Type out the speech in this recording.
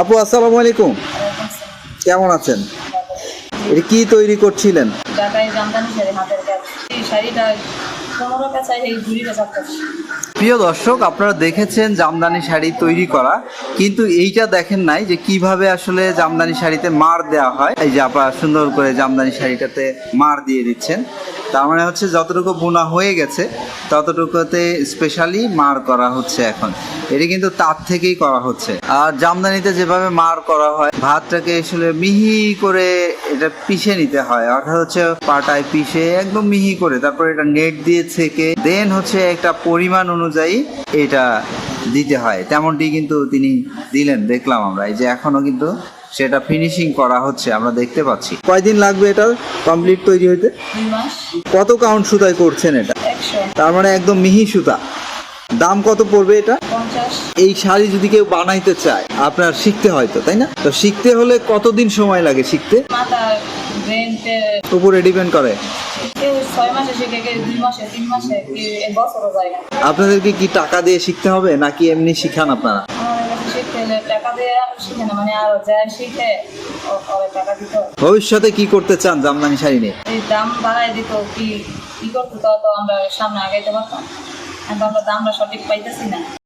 আপু আসসালামু আলাইকুম। কেমন আছেন? এটা কি তৈরি করছিলেন? শাড়িটা প্রিয় দর্শক, আপনারা দেখেছেন জামদানি শাড়ি তৈরি করা, কিন্তু এইটা দেখেন নাই যে কীভাবে আসলে জামদানি শাড়িতে মার দেওয়া হয়। এই যে আপনারা সুন্দর করে জামদানি শাড়িটাতে মার দিয়ে দিচ্ছেন। তার মানে হচ্ছে যতটুকু বোনা হয়ে গেছে, ততটুকুতে স্পেশালি মার করা হচ্ছে এখন। এটি কিন্তু তার থেকেই করা হচ্ছে। আর জামদানিতে যেভাবে মার করা হয়, ভাতটাকে আসলে মিহি করে এটা পিষে নিতে হয়। অর্থাৎ হচ্ছে পাটায় পিষে একদম মিহি করে, তারপর এটা নেট দিয়ে ছেঁকে দেন হচ্ছে একটা পরিমাণ অনুযায়ী এটা দিতে হয়। তেমনটি কিন্তু তিনি দিলেন দেখলাম আমরা। এই যে এখনও কিন্তু সেটা ফিনিশিং করা হচ্ছে আমরা দেখতে পাচ্ছি। কয়দিন লাগবে এটা কমপ্লিট তৈরি হইতে? কত কাউন্ট সুতায় করছেন এটা? তার মানে একদম মিহি সুতা। দাম কত পড়বে এটা? এই শাড়ি যদি কেউ বানাইতে চায় আপনার শিখতে হয়তো তাই না? তো শিখতে হলে কতদিন সময় লাগে শিখতে? উপরে ডিপেন্ড করে। ছয় মাসে শিখে কেউ দুই মাসে তিন মাসে কেউ এক বছরও যায় না। আপনাদেরকে কি টাকা দিয়ে শিখতে হবে নাকি এমনি শিখান আপনারা? শিখতে হলে টাকা দিয়ে শিখে না মানে আরও যায় শিখে ওরে টাকা দিত। ভবিষ্যতে কি করতে চান জামদানি শাড়ি নিয়ে? এই দাম বাড়াই দিত কি কি করতো তো তো আমরা সামনে আগাইতে পারতাম এখন আমরা দামটা সঠিক পাইতেছি না।